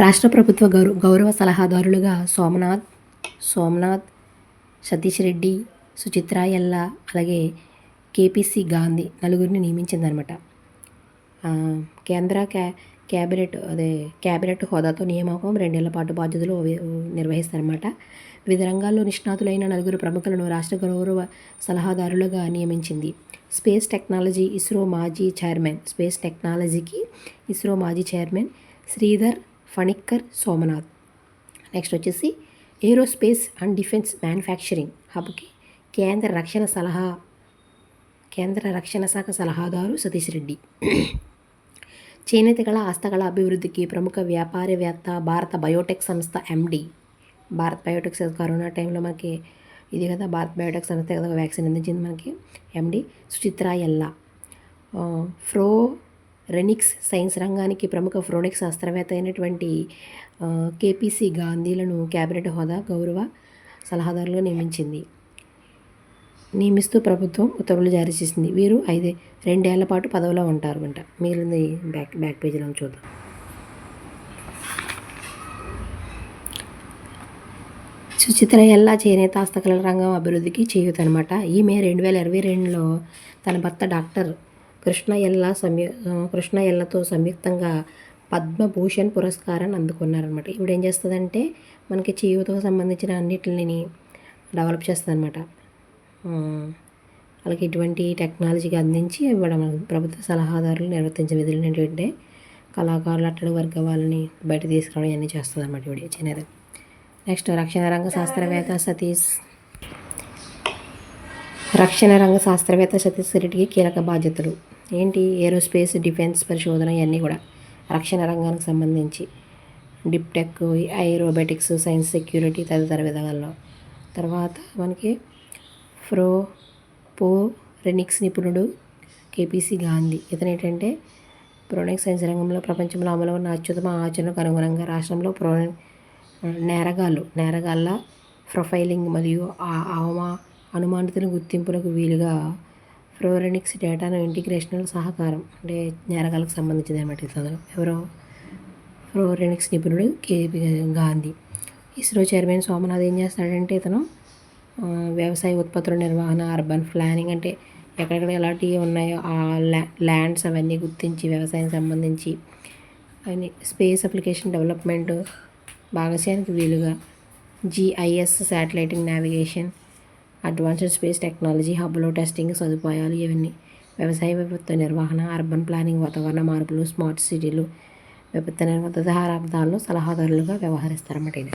రాష్ట్ర ప్రభుత్వ గౌరవ గౌరవ సలహాదారులుగా సోమనాథ్ సోమనాథ్ సతీష్ రెడ్డి సుచిత్ర ఎల్ల అలాగే కేపీసీ గాంధీ నలుగురిని నియమించిందనమాట కేంద్ర క్యా క్యాబినెట్ అదే క్యాబినెట్ హోదాతో నియామకం రెండేళ్ళ పాటు బాధ్యతలు నిర్వహిస్తారన్నమాట. వివిధ రంగాల్లో నిష్ణాతులైన నలుగురు ప్రముఖులను రాష్ట్ర గౌరవ సలహాదారులుగా నియమించింది. స్పేస్ టెక్నాలజీ ఇస్రో మాజీ చైర్మన్ స్పేస్ టెక్నాలజీకి ఇస్రో మాజీ చైర్మన్ శ్రీధర్ ఫణిక్కర్ సోమనాథ్. నెక్స్ట్ వచ్చేసి ఏరోస్పేస్ అండ్ డిఫెన్స్ మ్యానుఫ్యాక్చరింగ్ హబ్కి కేంద్ర రక్షణ సలహా కేంద్ర రక్షణ శాఖ సలహాదారు సతీష్ రెడ్డి. చేనేత కళ హస్తకళ అభివృద్ధికి ప్రముఖ వ్యాపారవేత్త భారత బయోటెక్ సంస్థ ఎండి భారత్ బయోటెక్ కరోనా టైంలో మనకి ఇది కదా భారత్ బయోటెక్ సంస్థ కదా వ్యాక్సిన్ అందించింది మనకి ఎండి సుచిత్ర ఎల్లా. ఫ్రో రెనిక్స్ సైన్స్ రంగానికి ప్రముఖ ఫ్రోనిక్స్ శాస్త్రవేత్త అయినటువంటి కేపీసీ గాంధీలను కేబినెట్ హోదా గౌరవ సలహాదారులుగా నియమించింది. నియమిస్తూ ప్రభుత్వం ఉత్తర్వులు జారీ చేసింది. వీరు ఐదే రెండేళ్ళ పాటు పదవిలో ఉంటారు అంట మిగిలింది బ్యాక్ బ్యాక్ పేజీలో చూద్దాం. సుచిత్ర ఎల్లా చేనేత హస్తకళల రంగం అభివృద్ధికి చేయూతనమాట. ఈమె రెండు వేల ఇరవై రెండులో తన భర్త డాక్టర్ కృష్ణ ఎల్లా సంయు కృష్ణ ఎల్లతో సంయుక్తంగా పద్మభూషణ్ పురస్కారాన్ని అందుకున్నారనమాట ఇప్పుడు ఏం చేస్తుందంటే మనకి చేయూతకు సంబంధించిన అన్నిటిని డెవలప్ చేస్తుందన్నమాట. వాళ్ళకి ఇటువంటి టెక్నాలజీకి అందించి ఇవ్వడం ప్రభుత్వ సలహాదారులు నిర్వర్తించే విధులు ఏంటంటే కళాకారులు అట్టడి వర్గ వాళ్ళని బయట తీసుకురావడం ఇవన్నీ చేస్తుంది అనమాట ఇవిడ నెక్స్ట్ రక్షణ రంగ శాస్త్రవేత్త సతీష్ రక్షణ రంగ శాస్త్రవేత్త సతీష్ రెడ్డికి కీలక బాధ్యతలు. ఏంటి? ఏరోస్పేస్ డిఫెన్స్ పరిశోధన ఇవన్నీ కూడా. రక్షణ రంగానికి సంబంధించి. డిప్టెక్ ఐరోబెటిక్స్ సైన్స్ సెక్యూరిటీ తదితర విధానాల్లో. తర్వాత మనకి ఫ్రో పో రెనిక్స్ నిపుణుడు కేపీసీ గాంధీ. ఇతను ఏంటంటే ప్రోనిక్స్ సైన్స్ రంగంలో ప్రపంచంలో అమలు ఉన్న అత్యుత్తమ ఆచరణకు అనుగుణంగా రాష్ట్రంలో ప్రో నేరగాళ్ళు నేరగాళ్ళ ప్రొఫైలింగ్ మరియు అవమా అనుమానితుల గుర్తింపులకు వీలుగా ఫ్లోరెనిక్స్ డేటాను ఇంటిగ్రేషనల్ సహకారం అంటే నేరగాళ్ళకు సంబంధించింది అనమాట ఇతను ఎవరో ఫ్లోరెనిక్స్ నిపుణుడు కేపీ గాంధీ. ఇస్రో చైర్మన్ సోమనాథ్ ఏం చేస్తాడంటే ఇతను వ్యవసాయ ఉత్పత్తుల నిర్వహణ అర్బన్ ప్లానింగ్ అంటే ఎక్కడెక్కడ ఎలాంటివి ఉన్నాయో ఆ ల్యా ల్యాండ్స్ అవన్నీ గుర్తించి వ్యవసాయం సంబంధించి అని స్పేస్ అప్లికేషన్ డెవలప్మెంట్ భాగస్వానికి వీలుగా జిఐఎస్ శాటిలైటింగ్ నావిగేషన్ అడ్వాన్స్డ్ స్పేస్ టెక్నాలజీ హబ్లో టెస్టింగ్ సదుపాయాలు ఇవన్నీ. వ్యవసాయ విపత్తు నిర్వహణ అర్బన్ ప్లానింగ్ వాతావరణ మార్పులు స్మార్ట్ సిటీలు విపత్తు నిర్వహణ తదితర సలహాదారులుగా వ్యవహరిస్తారన్నమాట ఇది